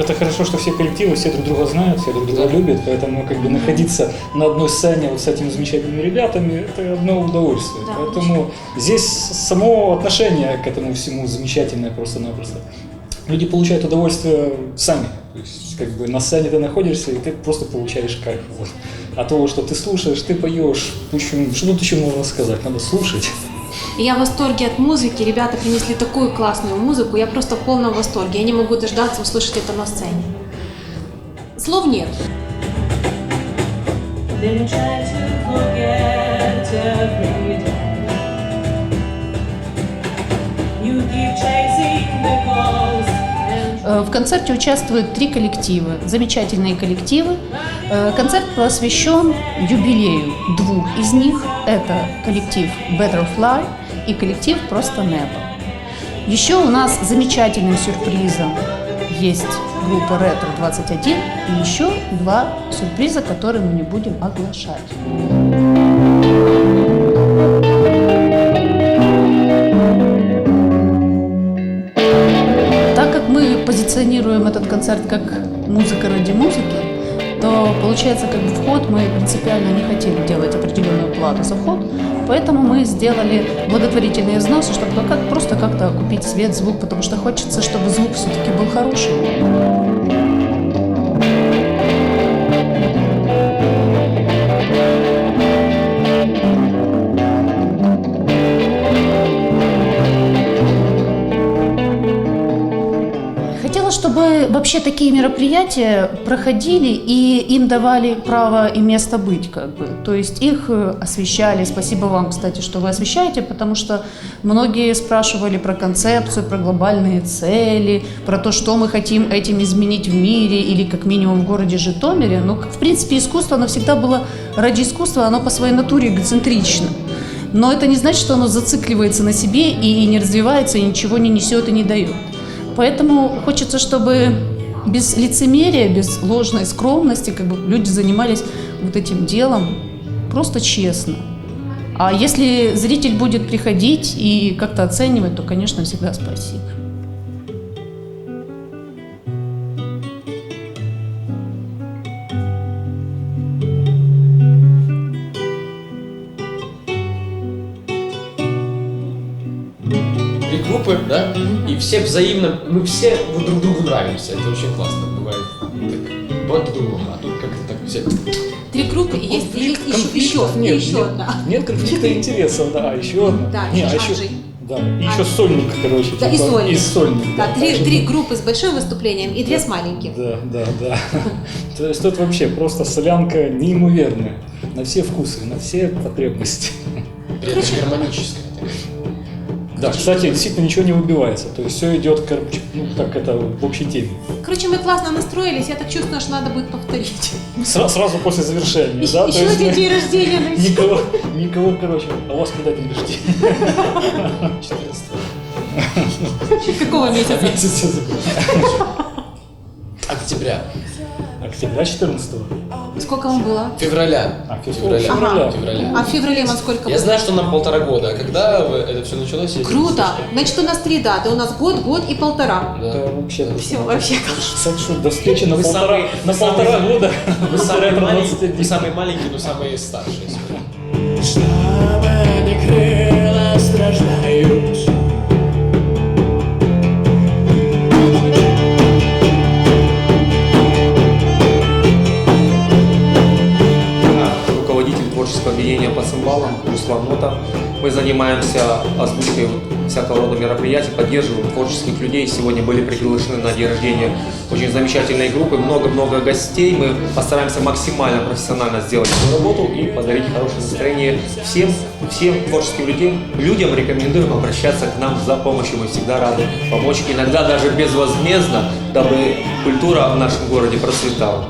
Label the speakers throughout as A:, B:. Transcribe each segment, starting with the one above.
A: это хорошо, что все коллективы, все друг друга знают, все друг друга любят, поэтому как бы находиться на одной сцене вот с этими замечательными ребятами, это одно удовольствие.
B: Да,
A: поэтому здесь само отношение к этому всему замечательное просто-напросто. Люди получают удовольствие сами. То есть, как бы на сцене ты находишься, и ты просто получаешь кайф. Вот. А того, что ты слушаешь, ты поешь. В общем, что тут еще можно сказать? Надо слушать.
B: И я в восторге от музыки. Ребята принесли такую классную музыку. Я просто в полном восторге. Я не могу дождаться услышать это на сцене. Слов нет.
C: You keep chasing the
D: Э, В концерте участвуют три коллектива, замечательные коллективы. Э, Концерт посвящен юбилею двух из них. Это коллектив Betterfly и коллектив Просто Небо. Еще у нас замечательным сюрпризом есть группа Ретро 21 и еще два сюрприза, которые мы не будем оглашать. Позиционируем этот концерт как музыка ради музыки, то получается, как бы вход мы принципиально не хотели делать определенную плату за вход, поэтому мы сделали благотворительные взносы, чтобы как, просто как-то купить свет, звук, потому что хочется, чтобы звук все-таки был хороший. Вообще такие мероприятия проходили и им давали право и место быть, как бы. То есть их э, освещали. Спасибо вам, кстати, что вы освещаете, потому что многие спрашивали про концепцию, про глобальные цели, про то, что мы хотим этим изменить в мире или как минимум в городе Житомире. Ну, в принципе, искусство, оно всегда было ради искусства, оно по своей натуре эгоцентрично. Но это не значит, что оно зацикливается на себе и не развивается, и ничего не несет и не дает. Поэтому хочется, чтобы без лицемерия, без ложной скромности, как бы люди занимались вот этим делом просто честно. А если зритель будет приходить и как-то оценивать, то, конечно, всегда спасибо.
E: Группы, да, и все взаимно, мы все друг другу нравимся, это очень классно бывает. Так, бывает по-другому, а тут как-то так все.
B: Три группы и есть, и есть еще, еще,
A: Конфликтов нет,
B: еще
A: нет.
B: одна.
A: Нет конфликта интересов, да, а еще одна.
B: Да,
A: Не,
B: еще
A: а еще, да, и еще
B: Анджей.
A: сольник, короче.
B: Да, и
A: типа,
B: сольник.
A: И сольник,
B: Да, три,
A: так что-
B: три группы с большим выступлением и две с маленьким.
A: Да, да, да. То есть тут вообще просто солянка неимоверная. На все вкусы, на все потребности.
E: При этом гармоническое.
A: Да, кстати, действительно ничего не выбивается. То есть все идет, короче, ну, так это в общей теме.
B: Короче, мы классно настроились, я так чувствую, что надо будет повторить.
A: Сра- сразу после завершения, да?
B: Еще
A: есть
B: один день рождения на всех.
A: Никого, никого, короче, а у вас когда день рождения?
E: 14
B: Какого месяца?
A: Месяца
E: октября,
A: Октября 14
B: Сколько вам было?
E: февраля,
A: А, фев-
E: февраля,
A: февраля.
E: февраля.
B: А в феврале вам сколько
E: Я
B: было?
E: знаю, что нам полтора года, а когда это все началось? я не
B: Круто! Значит, у нас три даты. У нас год, год и полтора.
E: Да.
A: Это вообще
B: Все, вообще
A: Так что до встречи на
E: Вы
A: полтора,
E: самый-
A: на полтора
E: самый-
A: года.
E: Вы самый,
A: Ретро
E: маленький,
A: 21.
E: вы самый маленький, но самый старший.
F: Слабые крылья страждают
G: цимбалам Руслан Нота. Мы занимаемся озвучкой всякого рода мероприятий, поддерживаем творческих людей. Сегодня были приглашены на день рождения очень замечательные группы, много-много гостей. Мы постараемся максимально профессионально сделать свою работу и подарить хорошее настроение всем, всем творческим людям. Людям рекомендуем обращаться к нам за помощью. Мы всегда рады помочь, иногда даже безвозмездно, дабы культура в нашем городе процветала.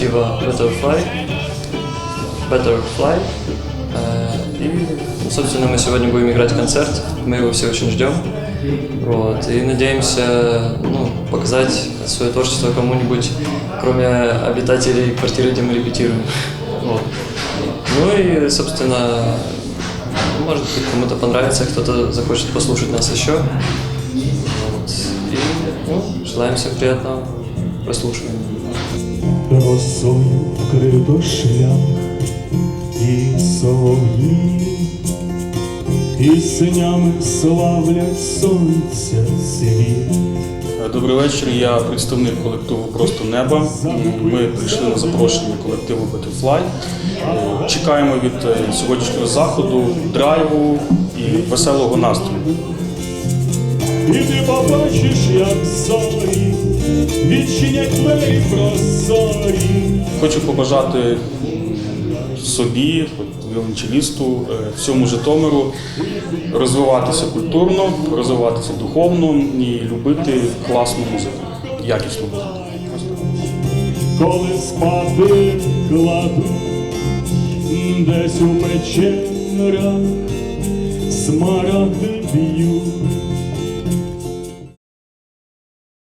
H: Коллектива Betterfly. Betterfly. Э, и, собственно, мы сегодня будем играть концерт. Мы его все очень ждем. Вот. И надеемся ну, показать свое творчество кому-нибудь, кроме обитателей квартиры, где мы репетируем. Вот. Ну и, собственно, может быть, кому-то понравится, кто-то захочет послушать нас еще. Вот. И ну, желаем всем приятного прослушивания.
F: Росою вкрито шлях і солов'ї, піснями славлять сонця світ.
I: Добрий вечір. Я представник колективу Просто неба. Ми прийшли на запрошення колективу Butterfly. Чекаємо від е, сьогоднішнього заходу драйву і веселого настрою.
F: І ти побачиш, як зорі, відчинять двері прозорі.
I: Хочу побажати собі, віолончелісту, е, всьому Житомиру розвиватися культурно, розвиватися духовно і любити класну музику, якісну музику.
F: коли спати кладу, десь у печерах смарагди б'ють,